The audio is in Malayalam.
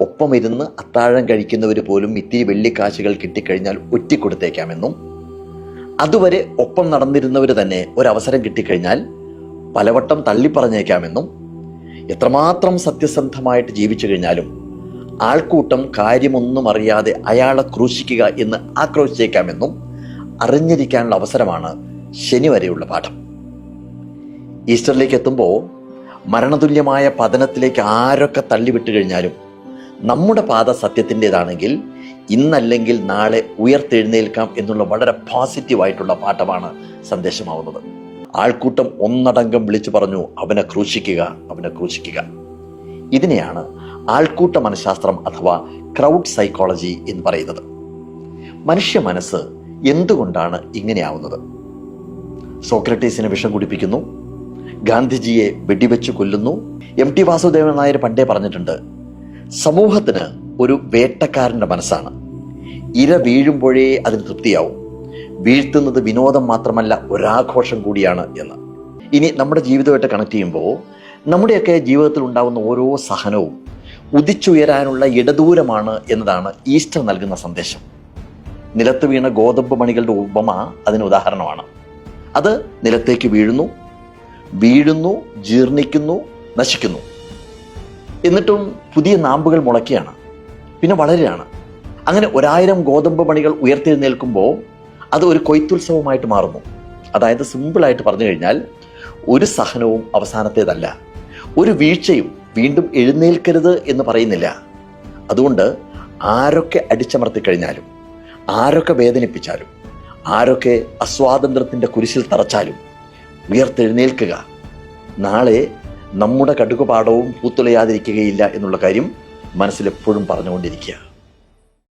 ഒപ്പം ഇരുന്ന് അത്താഴം കഴിക്കുന്നവർ പോലും ഇത്തിരി വെള്ളിക്കാശുകൾ കിട്ടിക്കഴിഞ്ഞാൽ ഒറ്റിക്കൊടുത്തേക്കാമെന്നും അതുവരെ ഒപ്പം നടന്നിരുന്നവർ തന്നെ ഒരവസരം കിട്ടിക്കഴിഞ്ഞാൽ പലവട്ടം തള്ളിപ്പറഞ്ഞേക്കാമെന്നും എത്രമാത്രം സത്യസന്ധമായിട്ട് ജീവിച്ചു കഴിഞ്ഞാലും ആൾക്കൂട്ടം കാര്യമൊന്നും അറിയാതെ അയാളെ ക്രൂശിക്കുക എന്ന് ആക്രോശിച്ചേക്കാമെന്നും അറിഞ്ഞിരിക്കാനുള്ള അവസരമാണ് ശനി വരെയുള്ള പാഠം. ഈസ്റ്ററിലേക്ക് എത്തുമ്പോൾ മരണതുല്യമായ പതനത്തിലേക്ക് ആരൊക്കെ തള്ളിവിട്ട് കഴിഞ്ഞാലും നമ്മുടെ പാത സത്യത്തിന്റെതാണെങ്കിൽ ഇന്നല്ലെങ്കിൽ നാളെ ഉയർത്തെഴുന്നേൽക്കാം എന്നുള്ള വളരെ പോസിറ്റീവായിട്ടുള്ള പാഠമാണ് സന്ദേശമാവുന്നത്. ആൾക്കൂട്ടം ഒന്നടങ്കം വിളിച്ചു പറഞ്ഞു അവനെ ക്രൂശിക്കുക അവനെ ക്രൂശിക്കുക. ഇതിനെയാണ് ആൾക്കൂട്ട മനഃശാസ്ത്രം അഥവാ ക്രൗഡ് സൈക്കോളജി എന്ന് പറയുന്നത്. മനുഷ്യ മനസ്സ് എന്തുകൊണ്ടാണ് ഇങ്ങനെയാവുന്നത്? സോക്രട്ടീസിനെ വിഷം കുടിപ്പിക്കുന്നു ഗാന്ധിജിയെ വെടിവെച്ച് കൊല്ലുന്നു. എം ടി വാസുദേവൻ നായർ പണ്ടേ പറഞ്ഞിട്ടുണ്ട് സമൂഹത്തിന് ഒരു വേട്ടക്കാരന്റെ മനസ്സാണ്. ഇര വീഴുമ്പോഴേ അതിന് തൃപ്തിയാവും. വീഴ്ത്തുന്നത് വിനോദം മാത്രമല്ല ഒരാഘോഷം കൂടിയാണ് എന്ന്. ഇനി നമ്മുടെ ജീവിതമായിട്ട് കണക്ട് ചെയ്യുമ്പോൾ നമ്മുടെയൊക്കെ ജീവിതത്തിൽ ഉണ്ടാകുന്ന ഓരോ സഹനവും ഉദിച്ചുയരാനുള്ള ഇടദൂരമാണ് എന്നതാണ് ഈസ്റ്റർ നൽകുന്ന സന്ദേശം. നിലത്ത് വീണ ഗോതമ്പ് മണികളുടെ ഉപമ അതിന് ഉദാഹരണമാണ്. അത് നിലത്തേക്ക് വീഴുന്നു വീഴുന്നു ജീർണിക്കുന്നു നശിക്കുന്നു. എന്നിട്ടും പുതിയ നാമ്പുകൾ മുളയ്ക്കുകയാണ്. പിന്നെ വളരുകയാണ്. അങ്ങനെ ഒരായിരം ഗോതമ്പ് മണികൾ ഉയർത്തെഴുന്നേൽക്കുമ്പോൾ അത് ഒരു കൊയ്ത്തുത്സവമായിട്ട് മാറുന്നു. അതായത് സിമ്പിളായിട്ട് പറഞ്ഞു കഴിഞ്ഞാൽ ഒരു സഹനവും അവസാനത്തേതല്ല. ഒരു വീഴ്ചയും വീണ്ടും എഴുന്നേൽക്കരുത് എന്ന് പറയുന്നില്ല. അതുകൊണ്ട് ആരൊക്കെ അടിച്ചമർത്തി കഴിഞ്ഞാലും ആരൊക്കെ വേദനിപ്പിച്ചാലും ആരൊക്കെ അസ്വാതന്ത്ര്യത്തിന്റെ കുരിശിൽ തറച്ചാലും ഉയർത്തെഴുന്നേൽക്കുക. നാളെ നമ്മുടെ കടുകുപാടവും പൂത്തുലയാതിരിക്കുകയില്ല എന്നുള്ള കാര്യം മനസ്സിലെപ്പോഴും പറഞ്ഞുകൊണ്ടിരിക്കുക.